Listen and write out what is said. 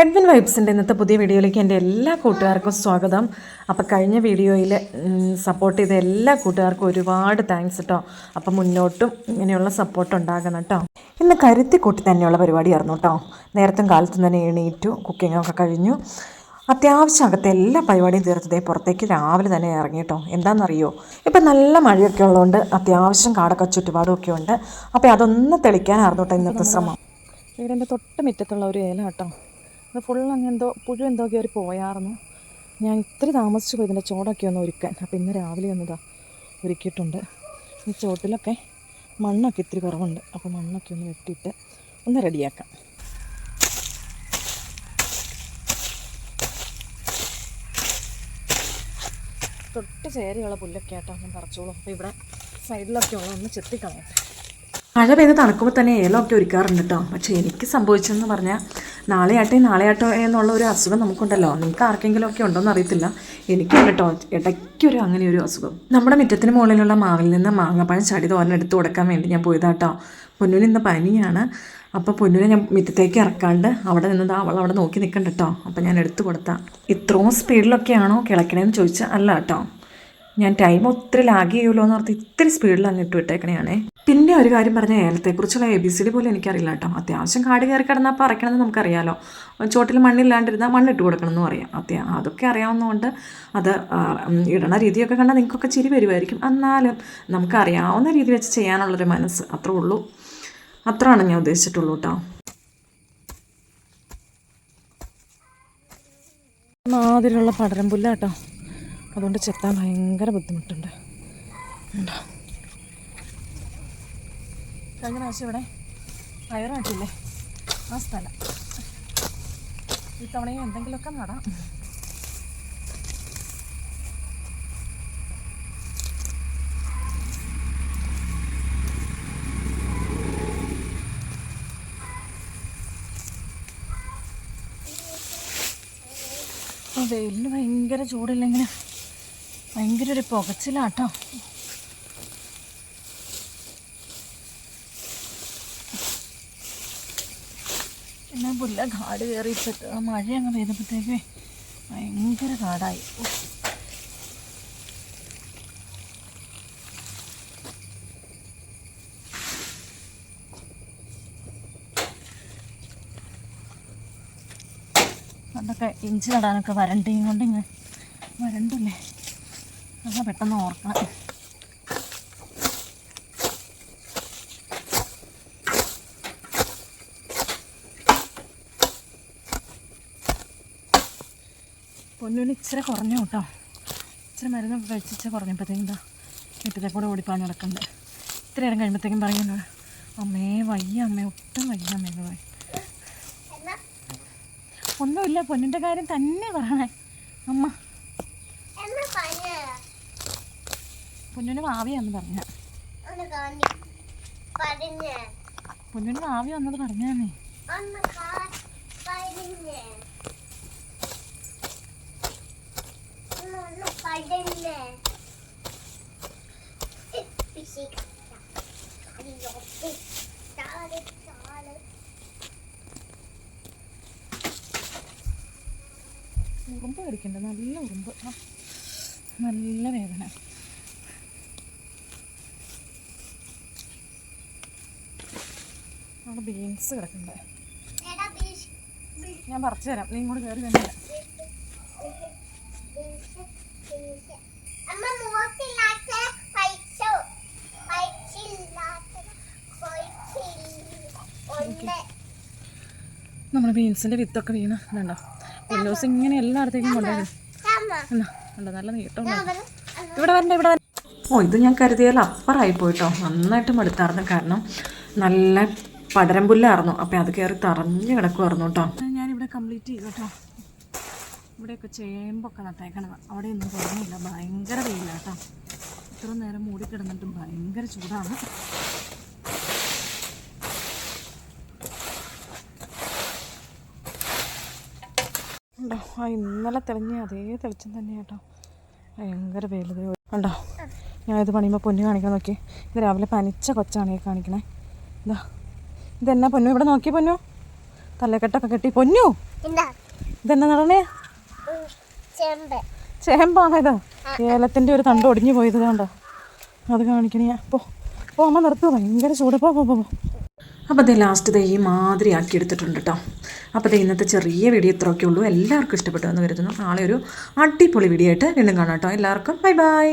Edwin വൈബ്സിന്റെ ഇന്നത്തെ പുതിയ വീഡിയോയിലേക്ക് എന്റെ എല്ലാ കൂട്ടുകാർക്കും സ്വാഗതം. അപ്പോൾ കഴിഞ്ഞ വീഡിയോയിൽ സപ്പോർട്ട് ചെയ്ത എല്ലാ കൂട്ടുകാർക്കും ഒരുപാട് താങ്ക്സ് കേട്ടോ അപ്പം മുന്നോട്ടും ഇങ്ങനെയുള്ള സപ്പോർട്ട് ഉണ്ടാകണം കേട്ടോ ഇന്ന് കരുത്തി കൂട്ടി തന്നെയുള്ള പരിപാടിയായിരുന്നു കേട്ടോ നേരത്തും കാലത്തും തന്നെ എണീറ്റു കുക്കിങ്ങൊക്കെ കഴിഞ്ഞു. അത്യാവശ്യം അകത്തെ എല്ലാ പരിപാടിയും തീർത്തതേ പുറത്തേക്ക് രാവിലെ തന്നെ ഇറങ്ങി കേട്ടോ എന്താണെന്നറിയോ ഇപ്പം നല്ല മഴയൊക്കെ ഉള്ളതുകൊണ്ട് അത്യാവശ്യം കാടൊക്കെ ചുറ്റുപാടുമൊക്കെ ഉണ്ട്. അപ്പോൾ അതൊന്ന് തെളിക്കാനായിരുന്നു കേട്ടോ ഇന്നത്തെ ശ്രമം. വീടിന്റെ തൊട്ട് മുറ്റത്തുള്ള ഒരു ഏല കേട്ടോ അത് ഫുൾ അങ്ങ് എന്തോ പുഴു എന്തോ കയറി പോയായിരുന്നു ഞാൻ ഇത്തിരി താമസിച്ചു പോയി ഇതിന്റെ ചോടൊക്കെ ഒന്ന് ഒരുക്കാൻ. അപ്പോൾ ഇന്ന് രാവിലെ ഒന്നിതാ ഒരുക്കിയിട്ടുണ്ട്. ഈ ചോട്ടിലൊക്കെ മണ്ണൊക്കെ ഇത്തിരി കുറവുണ്ട്. അപ്പോൾ മണ്ണൊക്കെ ഒന്ന് വെട്ടിയിട്ട് ഒന്ന് റെഡിയാക്കാം. തൊട്ട് ചേരിയുള്ള പുല്ലൊക്കെ ആട്ടോ ഞാൻ പറിച്ചോളൂ. അപ്പോൾ ഇവിടെ സൈഡിലൊക്കെ ഉള്ള ഒന്ന് ചെത്തിക്കളയട്ടെ. മഴ പെയ്ത് തണുക്കുമ്പോൾ തന്നെ ഏലമൊക്കെ ഒരുക്കാറുണ്ട് കേട്ടോ പക്ഷേ എനിക്ക് സംഭവിച്ചതെന്ന് പറഞ്ഞാൽ നാളെയാട്ടെ നാളെയാട്ടോ എന്നുള്ള ഒരു അസുഖം നമുക്കുണ്ടല്ലോ. നിങ്ങൾക്ക് ആർക്കെങ്കിലും ഒക്കെ ഉണ്ടോയെന്ന് അറിയത്തില്ല. എനിക്കുണ്ട് കേട്ടോ ഇടയ്ക്കൊരു അങ്ങനെ ഒരു അസുഖം. നമ്മുടെ മുറ്റത്തിന് മുകളിലുള്ള മാവിൽ നിന്ന് മാങ്ങാപ്പഴം ചടി തോരൻ എടുത്ത് കൊടുക്കാൻ വേണ്ടി ഞാൻ പോയതാട്ടോ. പൊന്നൂന് ഇന്ന് പനിയാണ്. അപ്പോൾ പൊന്നൂനെ ഞാൻ മുറ്റത്തേക്ക് ഇറക്കാണ്ട് അവിടെ നിന്ന് ദാ അവൾ അവിടെ നോക്കി നിൽക്കണ്ട കേട്ടോ അപ്പോൾ ഞാൻ എടുത്തു കൊടുത്താൽ ഇത്രയും സ്പീഡിലൊക്കെയാണോ കിളക്കണേന്ന് ചോദിച്ചാൽ അല്ല കേട്ടോ ഞാൻ ടൈം ഒത്തിരി ലാഗ് ചെയ്യുമല്ലോ എന്ന് ഓർത്ത് ഇത്തിരി സ്പീഡിൽ അങ്ങ് ഇട്ട് വിട്ടേക്കണേ പിന്നെ ഒരു കാര്യം പറഞ്ഞ ഏലത്തെക്കുറിച്ചുള്ള എ ബി സി ഡി പോലും എനിക്കറിയില്ല കേട്ടോ. അത്യാവശ്യം കാട് കയറി കിടന്നാൽ പറിക്കണമെന്ന് നമുക്കറിയാലോ. ചോട്ടിൽ മണ്ണില്ലാണ്ടിരുന്നാൽ മണ്ണിട്ട് കൊടുക്കണം എന്ന് പറയാം അത്യാ അതൊക്കെ അറിയാവുന്നതുകൊണ്ട് അത് ഇടണ രീതിയൊക്കെ കണ്ടാൽ നിങ്ങൾക്കൊക്കെ ചിരി വരുമായിരിക്കും. എന്നാലും നമുക്കറിയാവുന്ന രീതി വെച്ച് ചെയ്യാനുള്ളൊരു മനസ്സ് അത്രേ ഉള്ളൂ. അത്രയാണ് ഞാൻ ഉദ്ദേശിച്ചിട്ടുള്ളൂ കേട്ടോ. മാതിരിയുള്ള പടരം പുല്ല കേട്ടോ അതുകൊണ്ട് ചെത്താൻ ഭയങ്കര ബുദ്ധിമുട്ടുണ്ട്. കഴിഞ്ഞ പ്രാവശ്യം ഇവിടെ പയറാട്ടില്ലേ ആ സ്ഥലം. ഇത്തവണയും എന്തെങ്കിലുമൊക്കെ നടാം. വെയിലിന് ഭയങ്കര ചൂടില്ലെങ്കിൽ ഭയങ്കര ഒരു പുകച്ചിലാട്ടോ പിന്നെ പുല്ല കാട് കയറിയിട്ട് മഴ അങ്ങ് പെയ്തപ്പോഴത്തേക്ക് ഭയങ്കര കാടായി. അതൊക്കെ ഇഞ്ചി നടാനൊക്കെ വരണ്ടിയും കൊണ്ട് ഇങ്ങനെ വരണ്ടല്ലേ അതാ പെട്ടെന്ന് ഓർക്കണം. പൊന്നൂന് ഇച്ചിരി കുറഞ്ഞു കേട്ടോ. ഇച്ചിരി മരുന്ന് കഴിച്ചിച്ച് കുറഞ്ഞപ്പോഴത്തേക്കും എന്താ വീട്ടിലെ കൂടെ ഓടിപ്പാൻ നടക്കുന്നുണ്ട് ഇത്ര നേരം കഴിയുമ്പോഴത്തേക്കും പറയുന്നത് അമ്മേ വയ്യ അമ്മേ ഒട്ടും വയ്യ അമ്മേ പോയി പറയും. ഒന്നുമില്ല പൊന്നിന്റെ കാര്യം തന്നെ പറയണേ. അമ്മ എന്നാ പനി പൊന്നിന് ആവിയാന്ന് പറഞ്ഞ. പൊന്നിന് ആവി വന്നത് പറഞ്ഞേ. ഉറുമ്പ് കടിക്കണ്ട നല്ല ഉറുമ്പ്. നല്ല വേദന. അവിടെ ബീൻസ് കിടക്കണ്ടേ. ഞാൻ പറിച്ചു തരാം. നീ ഇങ്ങോട്ട് കയറി തന്നെ അമ്മ ബീൻസിന്റെ നമ്മൾ ബീൻസിന്റെ വിത്തൊക്കെ വീണ്. ഇതുണ്ടോ ഒരു ദിവസം ഇങ്ങനെ എല്ലായിടത്തേക്കും കൊണ്ടുവരും. ഉണ്ടോ നല്ല നീട്ടം ഇവിടെ വരണ്ട ഇവിടെ ഓ ഇത് ഞാൻ കരുതിയാൽ അപ്പറായി പോയിട്ടോ നന്നായിട്ട് മടുത്തായിരുന്നു. കാരണം നല്ല പടരം പുല്ലായിരുന്നു അപ്പം അത് കയറി തറഞ്ഞു കിടക്കുമായിരുന്നു കേട്ടോ ഞാനിവിടെ കംപ്ലീറ്റ് ചെയ്തു കേട്ടോ ഇവിടെയൊക്കെ ചേമ്പൊക്കെ നട്ടേക്കണത്. അവിടെയൊന്നും കുറഞ്ഞില്ല. ഭയങ്കര വെയിലാണ് കേട്ടോ ഇത്ര നേരം മൂടി കിടന്നിട്ടും ഭയങ്കര ചൂടാണ്. ആ ഇന്നലെ തെളിഞ്ഞ അതേ തെളിച്ചം തന്നെ കേട്ടോ ഭയങ്കര വെയിൽ ഉണ്ടോ? ഞാനിത് പണിയുമ്പോൾ പൊന്നു കാണിക്കാൻ നോക്കി. ഇത് രാവിലെ പനിച്ച കൊച്ചാണ് ഈ കാണിക്കണേ. ഇതാ ഇതെന്നാ പൊന്നു? ഇവിടെ നോക്കി പൊന്നു. തലക്കെട്ടൊക്കെ കെട്ടി. പൊന്നു! ഇതെന്നാ ഇതെന്നെ നടണേ ഉം, ചെമ്പ്. ചേമ്പാണ് ഇത് ഏലത്തിന്റെ ഒരു തണ്ട് ഒടിഞ്ഞു പോയത് കണ്ടോ? അത് കാണിക്കണേ. പോ. പോ അമ്മ നിർത്തുക ഭയങ്കര ചൂട്. പോ പോ പോ പോ. അപ്പോൾ അതേ ലാസ്റ്റ് ദേ ഈ മാതിരി ആക്കി എടുത്തിട്ടുണ്ട് കേട്ടോ അപ്പോൾ ദേ ഇന്നത്തെ ചെറിയ വീഡിയോ ഇത്രയൊക്കെ ഉള്ളൂ. എല്ലാവർക്കും ഇഷ്ടപ്പെട്ടു എന്ന് കരുതുന്നു. നാളെ ഒരു അടിപൊളി വീഡിയോ ആയിട്ട് വീണ്ടും കാണാം കേട്ടോ എല്ലാവർക്കും ബൈ ബൈ.